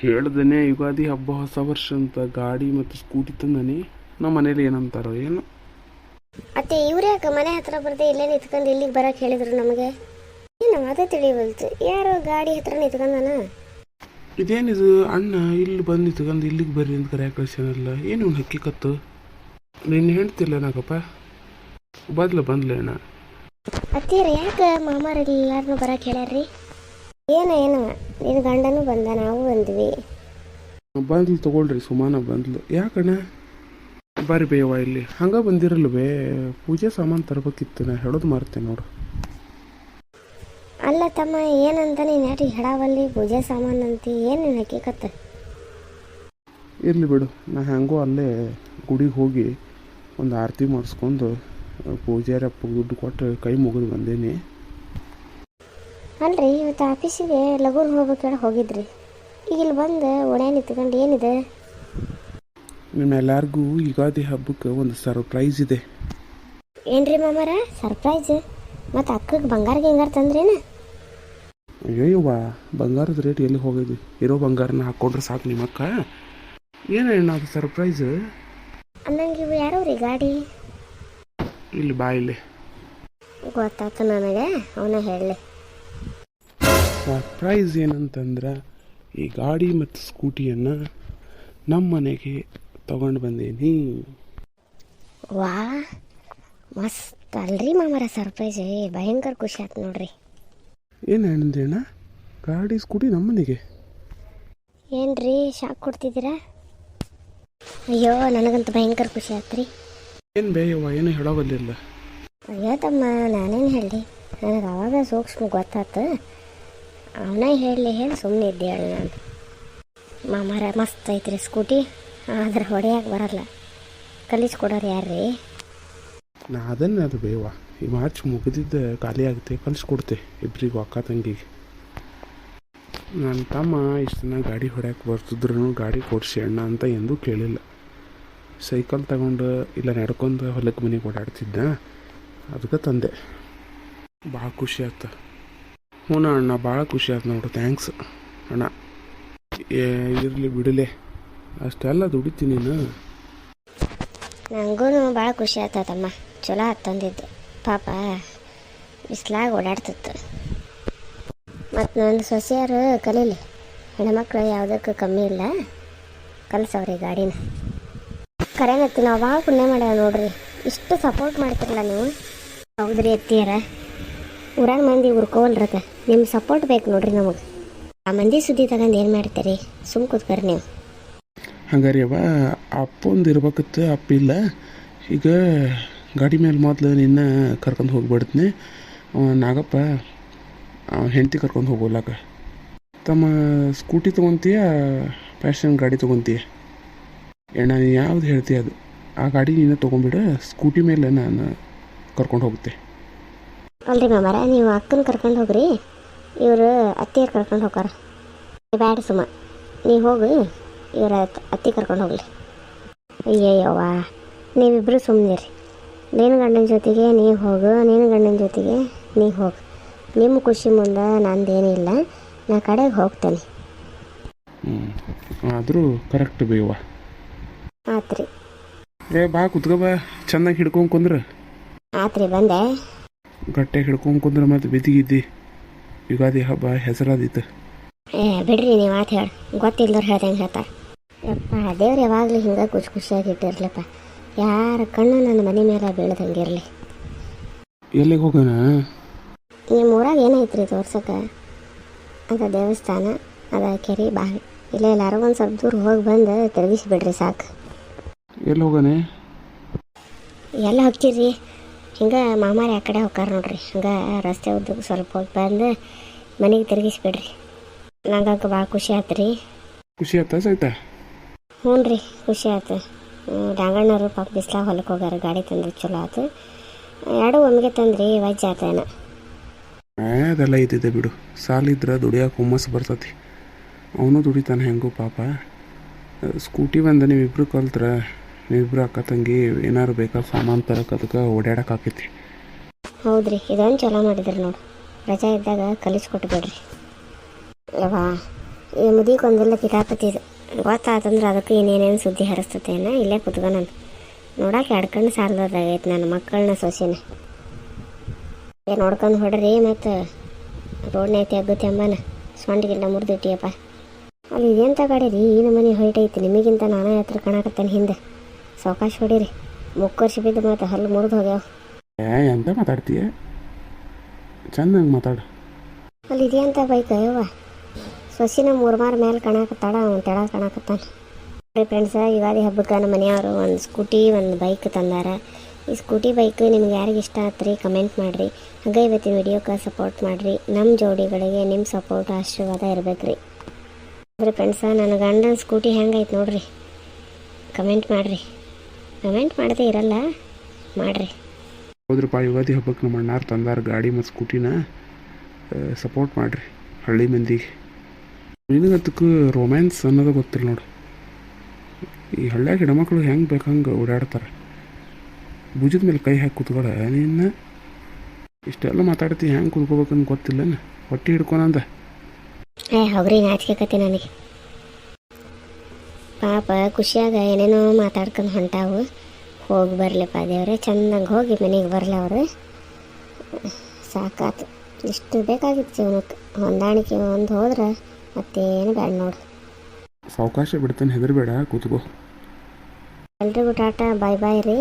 ಹೇಳ್ದೇನೆ ಯುಗಾದಿ ಹಬ್ಬ ಹೊಸ ವರ್ಷ ಅಂತ ಗಾಡಿ ಮತ್ತು ಸ್ಕೂಟಿ ತಂದನಿ ನಮ್ಮ ಮನೇಲಿ ಏನಂತಾರೋ ಏನು? ಅತ್ತೆ ಇವ್ರು ಯಾಕೆ ಮನೆ ಹತ್ರ ಬರ್ದೆ ಇಲ್ಲೇ ನಿಂತ್ಕೊಂಡು ಇಲ್ಲಿಗೆ ಬರಕ್ಕೆ ಹೇಳಿದ್ರು ನಮಗೆ? ಏನು ಅದೇ ತಿಳಿವಲ್ತು. ಯಾರು ಗಾಡಿ ಹತ್ರ ನಿಂತ್ಕೊಂಡನ? ಇದೇನಿದು ಅಣ್ಣ ಇಲ್ಲಿ ಬಂದು ನಿಂತ್ಕೊಂಡು ಇಲ್ಲಿಗೆ ಬರ್ರಿ ಅಂತ ಕರೆ ಕಳ್ಸ್ಯಾನಲ್ಲ. ಏನು ಇವ್ನು ಹಕ್ಕಿಕತ್ತು ನಿನ್ನ ಹೇಳ್ತಿಲ್ಲ ನಾಗಪ್ಪ? ಬದ್ಲ ಬಂದ್ಲ ಅಣ್ಣ. ಅತ್ತೀರ ಯಾಕೆ ಮಾಮಾರ ಯಾರನ್ನೂ ಬರಕ್ಕೆ ಹೇಳ್ಯಾರ್ರಿ? ಏನ ಏನೋ? ನಿನ್ನ ಗಂಡನೂ ಬಂದ ನಾವು ಬಂದ್ವಿ. ಬಂದ್ಲು ತಗೊಳ್ರಿ ಸುಮಾನ ಬಂದ್ಲು. ಯಾಕಣ್ಣ? ಬರ್ರಿ ಬೇವ ಇಲ್ಲಿ. ಹಂಗ ಬಂದಿರಲ್ವೇ? ಪೂಜೆ ಸಾಮಾನು ತರಬೇಕಿತ್ತು ನಾ ಹೇಳೋದು ಮಾರ್ತೇನೆ ನೋಡು. ಅಲ್ಲ ತಮ್ಮ ಏನಂತ ನೀನು ಯಾರಿ ಹೇಳಾವಲ್ಲಿ ಪೂಜೆ ಸಾಮಾನು ಅಂತ ಏನು ನೀನು ಹಕ್ಕಿಕತ್ತ ಇರಲಿ ಬಿಡು. ನಾ ಹೆಂಗೋ ಅಲ್ಲೇ ಗುಡಿಗೆ ಹೋಗಿ ಒಂದು ಆರತಿ ಮಾಡಿಸ್ಕೊಂಡು ಪೂಜಾರಪ್ಪ ದುಡ್ಡು ಕೊಟ್ಟು ಕೈ ಮುಗಿದು ಬಂದೇನಿ. ಅಲ್ರಿ ಇವತ್ತು ಆಫೀಸಿಗೆ ಲಗೂನ್ ಹೋಗ್ಬೇಕಾದ್ರೆ ಹೋಗಿದ್ರಿ. ಈಗ ಇಲ್ಲಿ ಬಂದು ಒಡೆ ನಿಂತ್ಕೊಂಡು ಏನಿದೆ? ನಿಮ್ಮೆಲ್ಲರಿಗೂ ಯುಗಾದಿ ಹಬ್ಬಕ್ಕೆ ಒಂದು ಸರ್ಪ್ರೈಸ್ ಇದೆ. ಏನ್ರಿ ಮಾಮಾರ ಸರ್ಪ್ರೈಸ್ ಮತ್ತು ಅಕ್ಕಗೆ ಬಂಗಾರ ಗಿಂಗಾರ ತಂದ್ರೇನ? ಅಯ್ಯವ್ವ ಬಂಗಾರದ ರೇಟ್ ಎಲ್ಲಿ ಹೋಗಿದ್ವಿ ಇರೋ ಬಂಗಾರನ ಹಾಕ್ಕೊಂಡ್ರೆ ಸಾಕು ನಿಮ್ಮಕ್ಕ. ಏನೇನು ಅದು ಸರ್ಪ್ರೈಸ್ ಅನ್ನಂಗೆ ಇವು ಯಾರು ರೀ ಗಾಡಿ? ಇಲ್ಲಿ ಬಾ ಇಲ್ಲಿ. ಗೊತ್ತಾಯ್ತು ನನಗೆ ಅವನ ಹೇಳಲಿ. ಸರ್ಪ್ರೈಸ್ ಏನಂತಂದ್ರೆ ಈ ಗಾಡಿ ಮತ್ತು ಸ್ಕೂಟಿಯನ್ನು ನಮ್ಮ ಮನೆಗೆ ತಗೊಂಡು ಬಂದೀನಿ. ವಾ ಮಸ್ತ್ ಅಲ್ರಿ ಮಾಮರ ಸರ್ಪ್ರೈಸ್ ಭಯಂಕರ ಖುಷಿ ಆಯ್ತು ನೋಡ್ರಿ. ಏನು ಹೇಳಿದ್ರೇಣ ಗಾಡಿ ಸ್ಕೂಟಿ ನಮ್ಮ ಮನೆಗೆ? ಏನ್ರಿ ಶಾಕ್ ಕೊಡ್ತಿದ್ದೀರಾ? ಅಯ್ಯೋ ನನಗಂತೂ ಭಯಂಕರ ಖುಷಿ ಆಯ್ತು ರೀ ಏನು ಬೇಯವ್ವ ಏನು ಹೇಳೋವಲ್ಲಿಲ್ಲ ಅಯ್ಯೋ ತಮ್ಮ ನಾನೇನು ಹೇಳಿ ನನಗೆ ಅವಾಗ ಸೂಕ್ಷ್ಮ ಗೊತ್ತಾತು. ಅವನೇ ಹೇಳಲಿ ಹೇಳಿ ಸುಮ್ಮನೆ ಇದ್ದೆ ಹೇಳಿ ನಾನು ಮಾಮಾರ ಮಸ್ತ್ ಐತ್ರಿ ಸ್ಕೂಟಿ. ಆದ್ರೆ ಹೊಡೆಯಕ್ಕೆ ಬರಲ್ಲ. ಕಲಿಸ್ಕೊಡೋರು ಯಾರ್ರೀ? ನಾ ಅದನ್ನ ಅದು ಬೇವ. ಈ ಮಾರ್ಚ್ ಮುಗಿದಿದ್ದ ಖಾಲಿ ಆಗುತ್ತೆ, ಕಲಿಸ್ಕೊಡ್ತೆ ಇಬ್ಬರಿಗೂ ಅಕ್ಕ ತಂಗಿಗೆ. ನನ್ನ ತಮ್ಮ ಇಷ್ಟು ದಿನ ಗಾಡಿ ಹೊಡ್ಯಕ್ಕೆ ಬರ್ತಿದ್ರು ಗಾಡಿ ಕೊಡಿಸಿ ಅಣ್ಣ ಅಂತ ಎಂದೂ ಕೇಳಿಲ್ಲ. ಸೈಕಲ್ ತಗೊಂಡು ಇಲ್ಲ ನಡ್ಕೊಂಡು ಹೊಲಕ್ಕೆ ಮನೆಗೆ ಓಡಾಡ್ತಿದ್ದ ಅದಕ್ಕೆ ತಂದೆ. ಭಾಳ ಖುಷಿ ಆಯ್ತು ಹ್ಞೂ ಅಣ್ಣ, ಭಾಳ ಖುಷಿ ಆಯ್ತು ನೋಡು ಥ್ಯಾಂಕ್ಸ್ ಅಣ್ಣ. ಇರಲಿ ಬಿಡಲೆ, ಅಷ್ಟೆಲ್ಲ ದುಡಿತೀನಿ ನೀನು. ನನಗೂ ಭಾಳ ಖುಷಿ ಆಯ್ತು ತಮ್ಮ ಚಲೋ ಆತ್ ಪಾಪ, ಬಿಸ್ಲಾಗ ಓಡಾಡ್ತಿತ್ತು. ಮತ್ತು ನನ್ನ ಸೊಸೆಯರು ಕಲೀಲಿ, ಹೆಣ್ಮಕ್ಳು ಯಾವುದಕ್ಕೂ ಕಮ್ಮಿ ಇಲ್ಲ. ಕಲ್ಸವ್ರಿ ಗಾಡಿನ. ಕರೆನತ್ತಿ ನಾವು ಭಾಳ ಪುಣ್ಯ ಮಾಡ್ಯಾವ ನೋಡ್ರಿ, ಇಷ್ಟು ಸಪೋರ್ಟ್ ಮಾಡ್ತಿರಲ್ಲ ನೀವು. ಹೌದ್ರಿ ಎತ್ತಿಯರ ಊರಾಗ ಮಂದಿ ಉರ್ಕೋವಲ್ರಕ ನಿಮ್ಮ ಸಪೋರ್ಟ್ ಬೇಕು ನೋಡ್ರಿ ನಮಗೆ. ಆ ಮಂದಿ ಸುದ್ದಿ ತಗೊಂಡು ಏನು ಮಾಡ್ತೀರಿ? ಸುಮ್ ಕೂತ್ಕರಿ ನೀವು. ಹಂಗಾರಿ ಅವ ಅಪ್ಪೊಂದು ಇರ್ಬೇಕತ್ತೆ, ಅಪ್ಪ ಇಲ್ಲ. ಈಗ ಗಾಡಿ ಮೇಲೆ ಮೊದಲು ನಿನ್ನ ಕರ್ಕೊಂಡು ಹೋಗ್ಬಿಡ್ತೀನಿ. ನಾಗಪ್ಪ ಹೆಂಡತಿ ಕರ್ಕೊಂಡು ಹೋಗೋಲಾಕ. ತಮ್ಮ ಸ್ಕೂಟಿ ತೊಗೊತೀಯ ಪ್ಯಾಷನ್ ಗಾಡಿ ತೊಗೊತೀಯ? ಎಣ್ಣ, ನೀನು ಯಾವ್ದು ಹೇಳ್ತೀಯ ಅದು? ಆ ಗಾಡಿ ನೀನು ತೊಗೊಂಬಿಡು ಸ್ಕೂಟಿ ಮೇಲೆ ನಾನು ಕರ್ಕೊಂಡು ಹೋಗುತ್ತೆ. ಅಲ್ರಿ ಮಾಮಾರ ನೀವು ಅಕ್ಕನ ಕರ್ಕೊಂಡು ಹೋಗ್ರಿ. ಇವರು ಅತ್ತಿಯರು ಕರ್ಕೊಂಡು ಹೋಗಾರ ಬ್ಯಾಡ ಸುಮ್ಮ ನೀವು ಹೋಗಿ ಇವರ ಅತ್ತೆ ಕರ್ಕೊಂಡು ಹೋಗ್ಲಿ. ಅಯ್ಯಯ್ಯವ್ವ ನೀವಿಬ್ಬರು ಸುಮ್ಮನಿರಿ ನಿನ್ನ ಗಂಡನ ಜೊತೆಗೆ ನೀವು ಹೋಗು ನಿನ್ನ ಗಂಡನ ಜೊತೆಗೆ ನೀವು ಹೋಗು. ನಿಮ್ಮ ಖುಷಿ ಮುಂದೆ ನಂದೇನಿಲ್ಲ ನಾ ಕಡೆಗೆ ಹೋಗ್ತೇನೆ. ಆದರೂ ಕರೆಕ್ಟ್ ಬೇವ ಆತ್ರಿ. ಏ ಬಾ ಕುತ್ಕೋ ಬಾ. ಚೆನ್ನಾಗಿ ಹಿಡ್ಕೊಂಡು ಕುಂದ್ರೆ. ಆತ್ರಿ ಬಂದೆ. ಗಟ್ಟೆ ಹಿಡ್ಕೊಂಡು ಕುಂದ್ರೆ ಮತ್ತೆ ಬಿದ್ದಿಗಿದ್ದಿ. ಯುಗಾದಿ ಹಬ್ಬ ಹೆಸರಾದಿತ್ತು ಏ ಬಿಡ್ರಿ ನೀವು ಮಾತು ಹೇಳಿ. ಗೊತ್ತಿಲ್ಲದವ್ರು ಹೇಳ್ದಂಗೆ ಹೇಳ್ತಾರೆ. ಯಪ್ಪ ದೇವ್ರು ಯಾವಾಗಲೂ ಹಿಂಗೆ ಖುಷಿ ಖುಷಿಯಾಗಿ ಇಟ್ಟಿರ್ಲಪ್ಪ. ಯಾರ ಕಣ್ಣು ನನ್ನ ಮನೆ ಮೇಲೆ ಬೀಳ್ದಂಗೆ ಇರಲಿ ಎಲ್ಲಿಗೆ ಹೋಗೋಣ ನಿಮ್ಮ ಊರಾಗ ಏನೈತ್ರಿ ತೋರ್ಸಕ್ಕೆ ಅದ ದೇವಸ್ಥಾನ ಅದ ಕೆರೆ ಬಾವಿ ಇಲ್ಲ ಎಲ್ಲಾರು ಒಂದು ಸ್ವಲ್ಪ ದೂರ ಹೋಗಿ ಬಂದು ತಿರುಗಿಸಿ ಬಿಡ್ರಿ ಸಾಕು. ಎಲ್ಲಿ ಹೋಗೋಣ ಎಲ್ಲ ಹೋಗ್ತೀರಿ? ಹಿಂಗೆ ಮಾಮಾರಿ ಆ ಕಡೆ ಹೋಗ್ತಾರ ನೋಡ್ರಿ. ಹಂಗೆ ರಸ್ತೆ ಉದ್ದಕ್ಕೆ ಸ್ವಲ್ಪ ಹೋಗಿ ಬಂದು ಮನೆಗೆ ತಿರುಗಿಸ್ಬಿಡ್ರಿ. ನಂಗೆ ಭಾಳ ಖುಷಿ ಆಯ್ತು ರೀ ಖುಷಿ ಆಯ್ತಾ ಸಹಿತ ಹ್ಞೂ ರೀ ಖುಷಿ ಆಯ್ತು ಡಾಂಗಣ್ಣವರು ಪಾಪ ಬಿಸ್ಲಾಗ ಹೊಲಕ್ಕೆ ಹೋಗ್ಯಾರ ಗಾಡಿ ತಂದ್ರೆ ಚಲೋ ಆಯ್ತು ಎರಡು ಒಮ್ಮೆಗೆ ತಂದ್ರಿ ವಜ್ಜ ಆತೇನ. ಅದೆಲ್ಲ ಇದ್ದಿದೆ ಬಿಡು. ಸಾಲಿದ್ರೆ ದುಡಿಯೋಕೆ ಹುಮ್ಮಸ್ ಬರ್ತತಿ. ಅವನು ದುಡಿತಾನೆ ಹೆಂಗೋ ಪಾಪ. ಸ್ಕೂಟಿ ಬಂದ ನೀವಿಬ್ರು ಕಲ್ತ್ರ. ನೀವಿಬ್ರು ಅಕ್ಕ ತಂಗಿ ಏನಾರು ಬೇಕಾ ಸಾಮಾನು ತರಕ್ಕೆ ಅದಕ್ಕೆ ಓಡಾಡಕ್ಕೆ ಆಕೈತಿ ಹೌದ್ರಿ ಇದೊಂದು ಚಲೋ ಮಾಡಿದ್ರಿ ನೋಡಿ ರಜಾ ಇದ್ದಾಗ ಕಲಿಸ್ಕೊಟ್ಟು ಬಿಡ್ರಿ ಈ ಮುದಿಗೊಂದಿಲ್ಲ ಕಿತಾಪತಿ ಇದು. ಗೊತ್ತಾತಂದ್ರೆ ಅದಕ್ಕೆ ಏನೇನೇನು ಸುದ್ದಿ ಹರಿಸ್ತತೇನ ಇಲ್ಲೇ ಕುತ್ಕೊ ನಾನು. ನೋಡಕ್ಕೆ ಎರಡು ಕಣ್ಣು ಸಾಲದಾಗೈತೆ ನನ್ನ ಮಕ್ಕಳನ್ನ ಸೊಸೆನ. ಏ, ನೋಡ್ಕೊಂಡು ಹೊಡ್ರಿ ಮತ್ತು ರೋಡ್ನ ಐತಿ ಆಗುತ್ತೆ ಅಮ್ಮನ ಸೊಂಡ ಗಿಂಡ ಮುರಿದಿಟ್ಟಿಯಪ್ಪ ಅಲ್ಲಿ ಇದೆಂತ ಗಾಡಿ ರೀ ಈ ಮನೆ ಹೊಯ್ಟೈತಿ ನಿಮಗಿಂತ ನಾನೇ ಹತ್ರ ಕಾಣಕತ್ತೇನೆ ಹಿಂದೆ. ಸಾವಕಾಶ ಹೊಡೀರಿ. ಮುಕ್ಕರ್ಸಿ ಬಿದ್ದು ಮತ್ತೆ ಹಲ್ಲು ಮುರಿದು ಹೋಗ್ಯಾವ. ಏ ಎಂತ ಮಾತಾಡ್ತೀಯ? ಚಂದ ಮಾತಾಡು. ಅಲ್ಲಿ ಇದೆಯಂತ ಬೈಕ್ ಅಯ್ಯವ್ವ ಸೊಸಿನ ಮೂರು ಮಾರು ಮೇಲೆ ಕಾಣಕತ್ತಾಳ ಅವ್ನು ತೆಳ ಕಾಣಕತ್ತಾನ. ಫ್ರೆಂಡ್ಸ ಯುಗಾದಿ ಹಬ್ಬಕ್ಕೆ ನಮ್ಮ ಮನೆಯವರು ಒಂದು ಸ್ಕೂಟಿ ಒಂದು ಬೈಕ್ ತಂದಾರ. ಈ ಸ್ಕೂಟಿ ಬೈಕ್ ನಿಮ್ಗೆ ಯಾರಿಗೆ ಇಷ್ಟ ಆತ್ರಿ ಕಮೆಂಟ್ ಮಾಡಿರಿ. ಹಾಗೆ ಇವತ್ತಿನ ವಿಡಿಯೋಕ್ಕೆ ಸಪೋರ್ಟ್ ಮಾಡಿರಿ. ನಮ್ಮ ಜೋಡಿಗಳಿಗೆ ನಿಮ್ಮ ಸಪೋರ್ಟ್ ಆಶೀರ್ವಾದ ಇರ್ಬೇಕು ರೀ ಅಂದ್ರೆ ಫ್ರೆಂಡ್ಸ ನನ್ನ ಗಂಡನ ಸ್ಕೂಟಿ ಹೆಂಗೈತೆ ನೋಡ್ರಿ. ಕಮೆಂಟ್ ಮಾಡಿರಿ. ಕಮೆಂಟ್ ಮಾಡದೇ ಇರಲ್ಲ. ಮಾಡ್ರಿ. ಹೌದ್ರಪ್ಪ ಯುಗಾದಿ ಹಬ್ಬಕ್ಕೆ ನಮ್ಮ ಅಣ್ಣಾರು ತಂದಾರ ಗಾಡಿ ಮತ್ತು ಸ್ಕೂಟಿನ. ಸಪೋರ್ಟ್ ಮಾಡಿರಿ ಹಳ್ಳಿ ಮಂದಿಗೆ. ನಿನಗತ್ತಕ್ಕೆ ರೊಮ್ಯಾನ್ಸ್ ಅನ್ನೋದು ಗೊತ್ತಿಲ್ಲ ನೋಡು. ಈ ಹಳ್ಳ್ಯಾಗ ಹೆಣ್ಮಕ್ಳು ಹೆಂಗೆ ಬೇಕಂಗೆ ಓಡಾಡ್ತಾರೆ. ಭುಜದ ಮೇಲೆ ಕೈ ಹಾಕಿ ಕೂತ್ಕೊಳ ನಿನ್ನ ಇಷ್ಟೆಲ್ಲ ಮಾತಾಡ್ತಿ ಹೆಂಗೆ ಕೂತ್ಕೋಬೇಕಂತ ಗೊತ್ತಿಲ್ಲನ? ಹೊಟ್ಟೆ ಹಿಡ್ಕೊನಂದ. ಏ ಅವ್ರಿಗೆ ನಾಚಿಕೆ ಕತೆ ನನಗೆ. ಪಾಪ ಖುಷಿಯಾಗ ಏನೇನೋ ಮಾತಾಡ್ಕೊಂಡು ಹೊಂಟಾವು. ಹೋಗಿ ಬರಲಿಪ್ಪ ದೇವ್ರೆ. ಚೆನ್ನಾಗಿ ಹೋಗಿ ಮನೆಗೆ ಬರಲಿ ಅವರು. ಸಾಕಾತು. ಇಷ್ಟು ಬೇಕಾಗಿತ್ತು ಜೀವನಕ್ಕೆ ಹೊಂದಾಣಿಕೆ ಒಂದು ಹೋದ್ರೆ ಮತ್ತೇನು ಬೇಡ ನೋಡು. ಸಾವಕಾಶ ಬಿಡ್ತೇನೆ ಹೆದರ್ಬೇಡ ಕೂತ್ಕೋ. ಎಲ್ರಿಗೂ ಟಾಟಾ ಬಾಯ್ ಬಾಯ್ ರೀ.